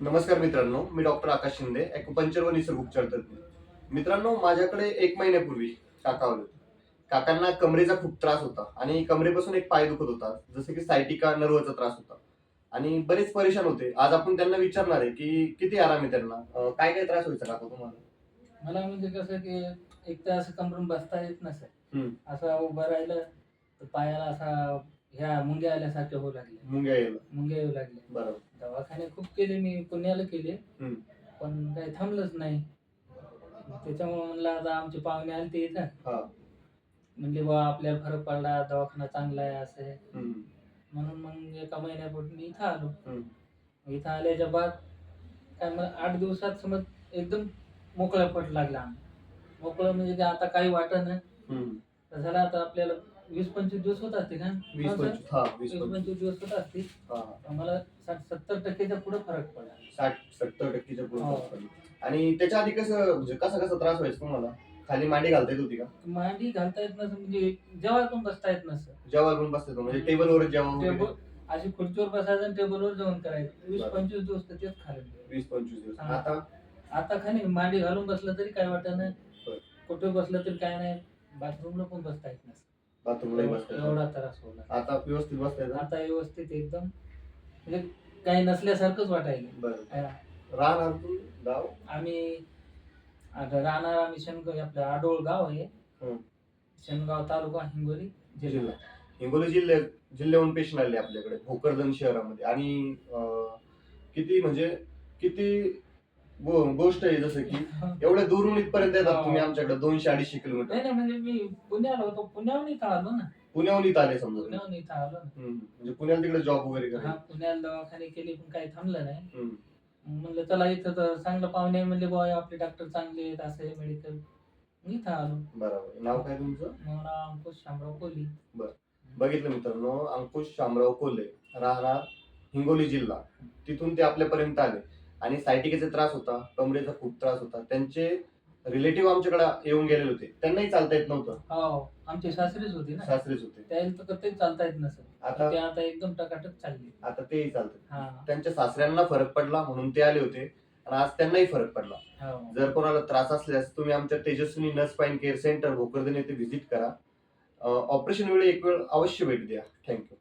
नमस्कार मित्रांनो मी डॉक्टर आकाश शिंदे ॲक्युपंक्चर व निसर्ग उपचार तज्ञ मित्रांनो माझ्याकडे एक महिन्यापूर्वी काका आले होते. काकांना कमरेचा खूप त्रास होता आणि कमरेपासून एक पाय दुखत होता जसं की सायटिका नर्वचा त्रास होता. आणि बरेच परेशान होते. आज आपण त्यांना विचारणार आहे की किती आराम आहे त्यांना? अं, काय काय त्रास व्हायचा काका तुम्हाला? मला म्हणजे कसं की एक तर असं कमरून बसता येत नसेल. हम्म. असं उभं राहिलं तर पायाला असा ह्या मुंग्या आल्यासारखे होऊ लागले मुंग्या यायला मुंग्या येऊ लागले बरोबर. दवाखाने खूप केले मी पुण्याला केले. हम्म. पण काही थांबलंच नाही. त्याच्यामुळे म्हणलं आता आमचे पाहुणे आले ते इथं हा. म्हणले बा आपल्याला फरक पडला दवाखाना चांगला आहे असं आहे. हम्म. म्हणून मग एका महिन्यापूर्वी मी इथं आलो. हम्म. इथं आल्याच्या बाद काय मला आठ दिवसात समज एकदम मोकळा पट लागला. मोकळं म्हणजे की आता काही वाटत नाही. हम्म. तर झालं आता आपल्याला वीस पंचवीस दिवस होत असते का वीस हा, सर? पंचवीस हा वीस वीस पंचवीस. पंचवीस दिवस होत असते हा. मला साठ सत्तर टक्केच्या पुढे फरक पडला. साठ सत्तर टक्केच्या पुढे हो. आणि त्याच्या आधी कसं म्हणजे कसा कसा त्रास व्हायचा तुम्हाला? खाली मांडी घालता येत होती का? मांडी घालता येत नसं म्हणजे जेव्हा पण बसता येत नसं. जेव्हा पण बसते तो म्हणजे टेबलवर जेव्हा टेबल अशी खुर्चीवर बसायचं आणि टेबलवर जेवण करायचं. वीस बरं. पंचवीस दिवस तर तेच खाल्लं वीस पंचवीस दिवस. हा. आता? आता खाली मांडी घालून बसलं तरी काय वाटत नाही. बरं. कुठे बसलं तरी काय नाही. बाथरूमला पण बसता येत नसतं. बाथरूमला बसता एवढा त्रास होला आता व्यवस्थित बसता येतं आता व्यवस्थित एकदम. म्हणजे काही नसल्यासारखंच वाटायला बरं. हा. राहणार तू गाव? आम्ही आता राहणार आम्ही शेणगाव आपलं आडोळ गाव आहे. शेणगाव तालुका हिंगोली जिल्हा. जिल्हा. हिंगोली जिल्ह्यात जिल्ह्याहून पेशंट आले आपल्याकडे भोकरदन शहरामध्ये. आणि अं, किती म्हणजे किती गोष्ट आहे जसं की एवढ्या दुरून इथपर्यंत येतात. तुम्ही आमच्याकडे दोनशे अडीचशे किलोमीटर. नाही म्हणजे मी पुण्याला होतो. पुण्याहून इथं आलो ना. पुण्याहून इथं आले समजा तुम्ही. पुण्याहून इथं आलो ना. हम्म. म्हणजे पुण्याला तिकडे जॉब वगैरे हा करायला पुण्याला दवाखाने केले पण काही थांबलं नाही. म्हणलं चला इथं तर चांगलं पाहुणे आहे. म्हणले बुवा आपले डॉक्टर चांगले आहेत असं आहे मेडिकल इथं आलो. बरोबर. नाव काय तुमचं? अंकुश शामराव कोहली बघितलं मित्रांनो अंकुश शामराव कोल्हे राहणार हिंगोली जिल्हा. तिथून ते आपल्यापर्यंत आले. आणि सायटिकेचा त्रास होता कमरेचा खूप त्रास होता. त्यांचे रिलेटिव्ह आमच्याकडे येऊन गेलेले होते. त्यांनाही चालता येत नव्हतं. हो आमचे सासरेच होते ना. सासरेच होते. त्याला तर कधीच चालता येत नसेल आता ते आता एकदम टकाटक चालले. आता तेही चालतात हा. त्यांच्या सासऱ्यांना फरक पडला म्हणून ते आले होते. आणि आज त्यांनाही फरक पडला. हो. जर कोणाला त्रास असल्यास तुम्ही आमच्या तेजस्विनी नर्स पाईन केअर सेंटर भोकरदन येथे व्हिजिट करा. ऑपरेशन वेळी एक वेळ अवश्य भेट द्या. थँक्यू.